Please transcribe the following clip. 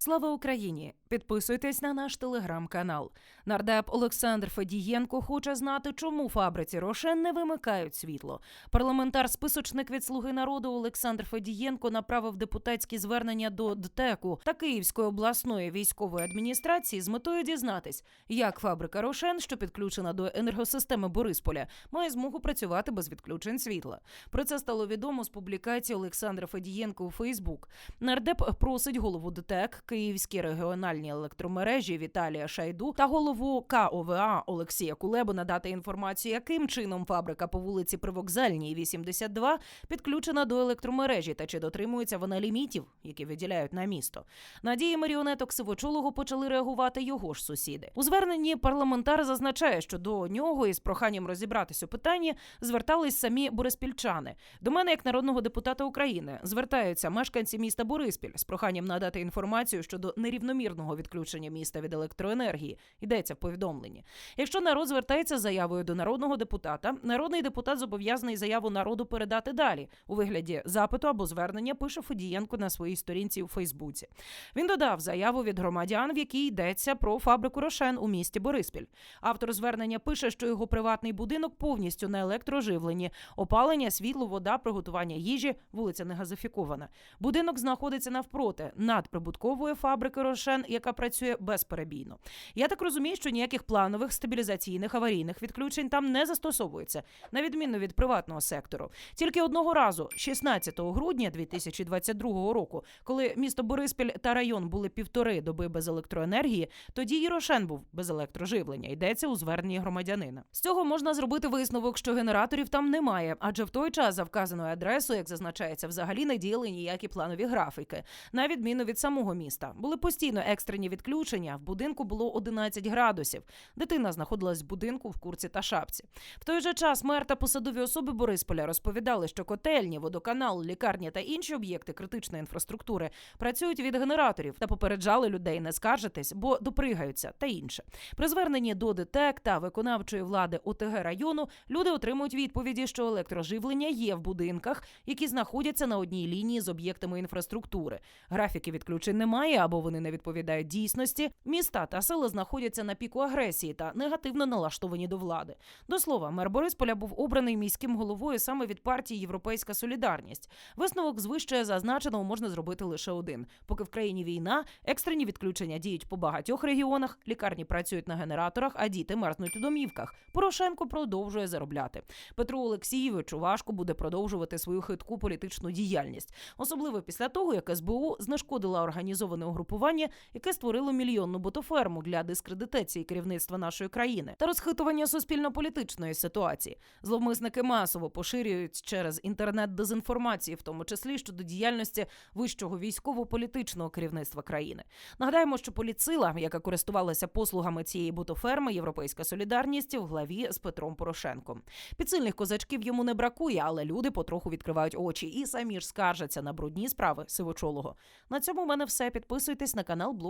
Слава Україні! Підписуйтесь на наш телеграм-канал. Нардеп Олександр Федієнко хоче знати, чому фабриці Рошен не вимикають світло. Парламентар списочник від Слуги народу Олександр Федієнко направив депутатські звернення до ДТЕКу та Київської обласної військової адміністрації з метою дізнатись, як фабрика Рошен, що підключена до енергосистеми Борисполя, має змогу працювати без відключень світла. Про це стало відомо з публікації Олександра Федієнко у Фейсбук. Нардеп просить голову ДТЕК, Київські регіональні електромережі Віталія Шайду та голову КОВА Олексія Кулебу надати інформацію, яким чином фабрика по вулиці Привокзальній 82 підключена до електромережі та чи дотримується вона лімітів, які виділяють на місто. Надії маріонеток Сивочолого почали реагувати його ж сусіди. У зверненні парламентар зазначає, що до нього із проханням розібратись у питанні звертались самі бориспільчани. До мене, як народного депутата України, звертаються мешканці міста Бориспіль з проханням надати інформацію щодо нерівномірного відключення міста від електроенергії. Йдеться в повідомленні. Якщо народ звертається з заявою до народного депутата, народний депутат зобов'язаний заяву народу передати далі у вигляді запиту або звернення. Пише Федієнко на своїй сторінці у Фейсбуці. Він додав заяву від громадян, в якій йдеться про фабрику Рошен у місті Бориспіль. Автор звернення пише, що його приватний будинок повністю на електроживленні, опалення, світло, вода, приготування їжі, вулиця не газифікована. Будинок знаходиться навпроти надприбуткової фабрики Рошен, яка працює безперебійно. Я так розумію, що ніяких планових стабілізаційних аварійних відключень там не застосовується, на відміну від приватного сектору. Тільки одного разу, 16 грудня 2022 року, коли місто Бориспіль та район були півтори доби без електроенергії, тоді і Рошен був без електроживлення. Йдеться у зверненні громадянина. З цього можна зробити висновок, що генераторів там немає, адже в той час за вказаною адресою, як зазначається, взагалі не діяли ніякі планові графіки, на відміну від самого міста. Були постійно екстрені відключення. В будинку було 11 градусів. Дитина знаходилась в будинку в курці та шапці. В той же час мер та посадові особи Борисполя розповідали, що котельні, водоканал, лікарні та інші об'єкти критичної інфраструктури працюють від генераторів та попереджали людей не скаржитись, бо допригаються та інше. При зверненні до ДТЕК та виконавчої влади ОТГ району люди отримують відповіді, що електроживлення є в будинках, які знаходяться на одній лінії з об'єктами інфраструктури. Графіки відключень немає або вони не відповідають дійсності. Міста та села знаходяться на піку агресії та негативно налаштовані до влади. До слова, мер Борисполя був обраний міським головою саме від партії Європейська Солідарність. Висновок з вище зазначеного можна зробити лише один: поки в країні війна, екстрені відключення діють по багатьох регіонах, лікарні працюють на генераторах, а діти мерзнуть у домівках. Порошенко продовжує заробляти. Петру Олексійовичу важко буде продовжувати свою хитку політичну діяльність, особливо після того, як СБУ знешкодила організоване угрупування, яке створило мільйонну ботоферму для дискредитації керівництва нашої країни та розхитування суспільно-політичної ситуації. Зловмисники масово поширюють через інтернет дезінформації, в тому числі щодо діяльності вищого військово-політичного керівництва країни. Нагадаємо, що поліцила, яка користувалася послугами цієї ботоферми, Європейська солідарність в главі з Петром Порошенком. Підсильних козачків йому не бракує, але люди потроху відкривають очі і самі ж скаржаться на брудні справи сивочолого. На цьому в мене все. Підписуйтесь на канал Блог